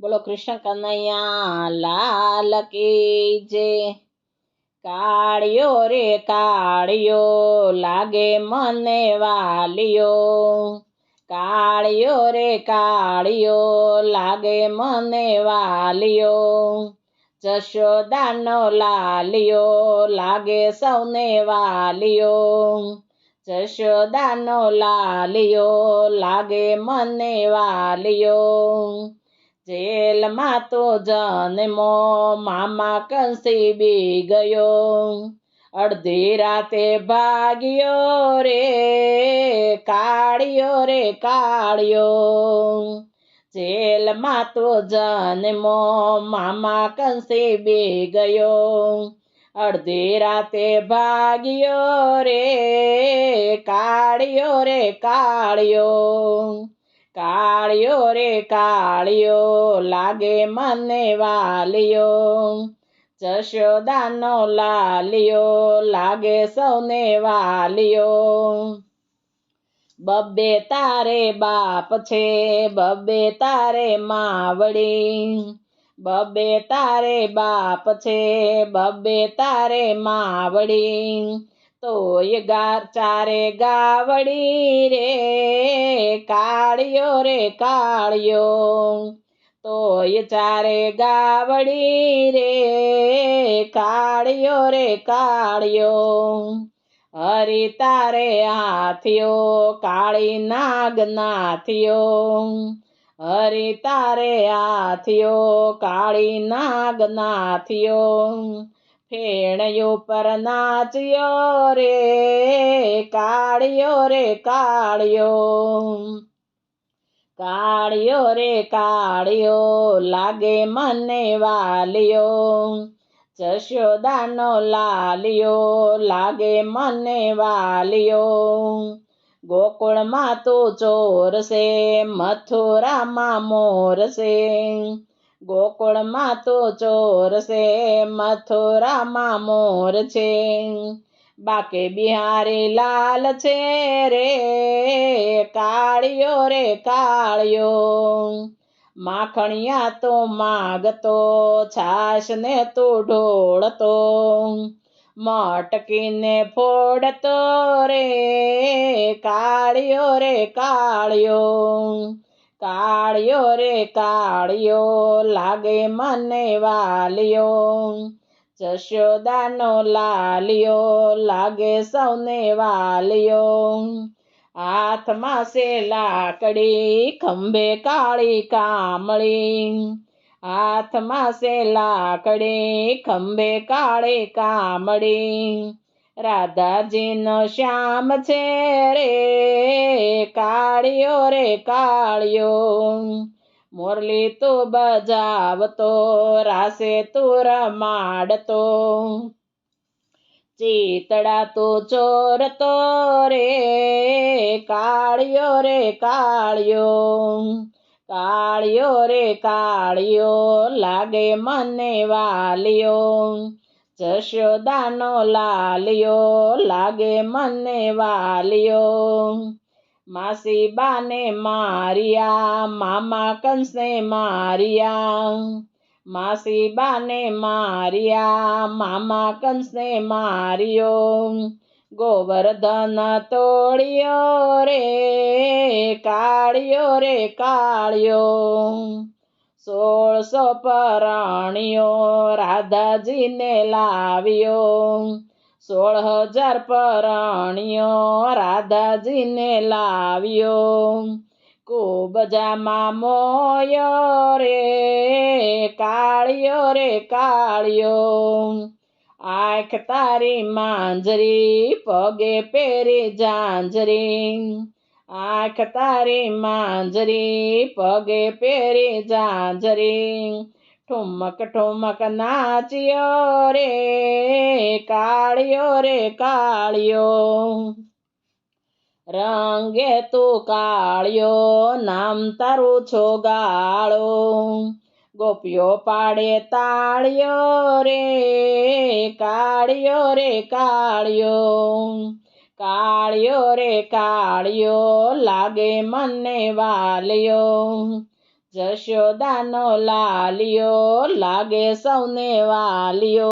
બોલો કૃષ્ણ કનૈયા, લાલ કી જે. કાળિયો રે કાળિયો, લાગે મને વાલિયો કાળિયો રે કાળિયો, લાગે મને વાલિયો જશોદાનો લાલિયો, લાગે સૌને વાલિયો જશોદાનો લાલિયો, લાગે મને વાલિયો જેલમાં તો જન્મો મામા કંસી બી ગયો. અડધી રાતે ભાગ્યો રે, કાળિયો રે, કાળિયો. જેલમાં તો જન્મો મામા કંસી બી ગયો. અડધી રાતે ભાગ્યો રે, કાળિયો રે, કાળિયો. કાળિયો રે કાળિયો, લાગે મને વાલિયો જશોદાનો લાલિયો, લાગે સૌને વાલિયો બબ્બે તારે બાપ છે, બબ્બે તારે માવડી. બબ્બે તારે બાપ છે, બબ્બે તારે માવડી. તોય ગાર ચારે ગાવડી રે. કાળિયો રે કાળિયો તોય ચારે ગાવડી રે કાળિયો રે કાળિયો હરી તારે હાથિયો કાળી નાગ નાથિયો હરી તારે હાથિયો કાળી નાગ નાથિયો ફેણયો પર નાચ્યો રે, કાળિયો રે, કાળિયો. કાળિયો રે, કાળિયો, લાગે મને વાલિયો જશોદાનો લાલિયો, લાગે મને વાલિયો ગોકુળમાં તો ચોર છે મથુરામાં મોર છે ગોકુળમાં તો ચોર છે, મથુરામાં મોર છે. બાકે બિહારી લાલ છે રે, કાળિયો રે કાળિયો. માખણિયા તો માગતો છાશ ને તું ઢોળતો. મટકીને ફોડતો રે, કાળિયો રે કાળિયો. કાળિયો રે કાળિયો, લાગે મને વાલિયો જશોદાનો લાલિયો, લાગે સૌને વાલિયો હાથમાં સે લાકડી, ખંભે કાળી કામળી. હાથમાં સે લાકડી, ખંભે કાળી કામળી. રાધાજીનો શ્યામ છે રે. કાળિયો રે કાળિયો. મોરલી તું બજાવતો રાસે તું રમાડતો. ચીતડા તું ચોરતો રે કાળિયો રે કાળિયો. કાળિયો રે કાળિયો, લાગે મને વાલિયો. જશોદાનો લાલિયો, લાગે મને વાલિયો. માસી બાને મારિયા, મામા કંસને મારિયા. માસી બાને મારિયા, મામા કંસને માર્યો. ગોવર્ધન તોડ્યો રે કાળ્યો રે કાળ્યો. સોળસો પરાણીઓ રાધાજીને લાવ્યો. સોળ હજાર પરણ્યો, રાધાજીને લાવ્યો. કોબજામાં મોયો રે, કાળિયો રે, કાળિયો. આંખ તારી માંજરી, પગે પેરી જાંજરી આંખ તારી માંજરી, પગે પેરી જાંજરી ઠુમક ઠુમક નાચ્યો રે, કાળિયો રે, કાળિયો. રંગે તું કાળિયો, નામ તારું છો ગાળો. ગોપીઓ પાડે તાળિયો રે, કાળિયો રે, કાળિયો. કાળિયો રે, કાળિયો, લાગે મને વાલિયો જશોદાનો લાલિયો લાગે સૌને વાલિયો